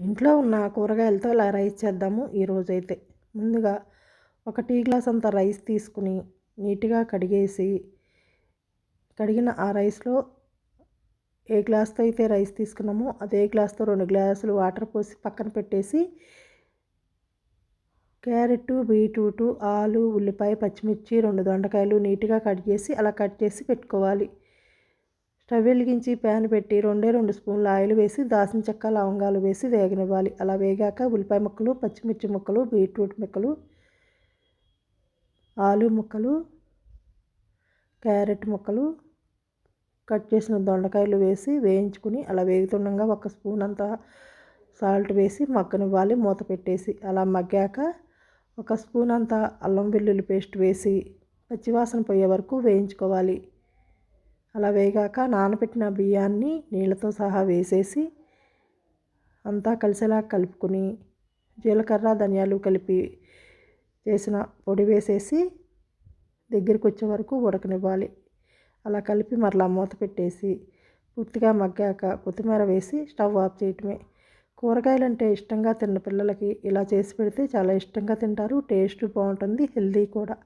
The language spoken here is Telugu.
ఇంట్లో ఉన్న కూరగాయలతో ఇలా రైస్ చేద్దాము ఈరోజు అయితే ముందుగా ఒక టీ గ్లాస్ అంత రైస్ తీసుకుని నీట్గా కడిగేసి కడిగిన ఆ రైస్లో ఏ గ్లాస్తో అయితే రైస్ తీసుకున్నామో అదే గ్లాస్తో రెండు గ్లాసులు వాటర్ పోసి పక్కన పెట్టేసి క్యారెట్ బీట్రూటు ఆలు ఉల్లిపాయ పచ్చిమిర్చి రెండు దొండకాయలు నీట్గా కట్ చేసి అలా కట్ చేసి పెట్టుకోవాలి. స్టవ్ వెలిగించి ప్యాన్ పెట్టి రెండే రెండు స్పూన్ల ఆయిల్ వేసి దాసిన చెక్క లవంగాలు వేసి వేగనివ్వాలి. అలా వేగాక ఉల్లిపాయ ముక్కలు పచ్చిమిర్చి ముక్కలు బీట్రూట్ ముక్కలు ఆలు ముక్కలు క్యారెట్ ముక్కలు కట్ చేసిన దొండకాయలు వేసి వేయించుకుని అలా వేగుతుండగా ఒక స్పూన్ అంత సాల్ట్ వేసి మగ్గనివ్వాలి మూత పెట్టేసి. అలా మగ్గాక ఒక స్పూన్ అంత అల్లం వెల్లుల్లి పేస్ట్ వేసి పచ్చివాసన పోయే వరకు వేయించుకోవాలి. అలా వేగాక నానబెట్టిన బియ్యాన్ని నీళ్ళతో సహా వేసేసి అంతా కలిసేలా కలుపుకొని జీలకర్ర ధనియాలు కలిపి చేసిన పొడి వేసేసి దగ్గరికి వచ్చే వరకు ఉడకనివ్వాలి. అలా కలిపి మరలా మూత పెట్టేసి పూర్తిగా మగ్గాక కొత్తిమీర వేసి స్టవ్ ఆఫ్ చేయటమే. కూరగాయలు అంటే ఇష్టంగా తిన్న పిల్లలకి ఇలా చేసి పెడితే చాలా ఇష్టంగా తింటారు టేస్ట్ బాగుంటుంది హెల్దీ కూడా.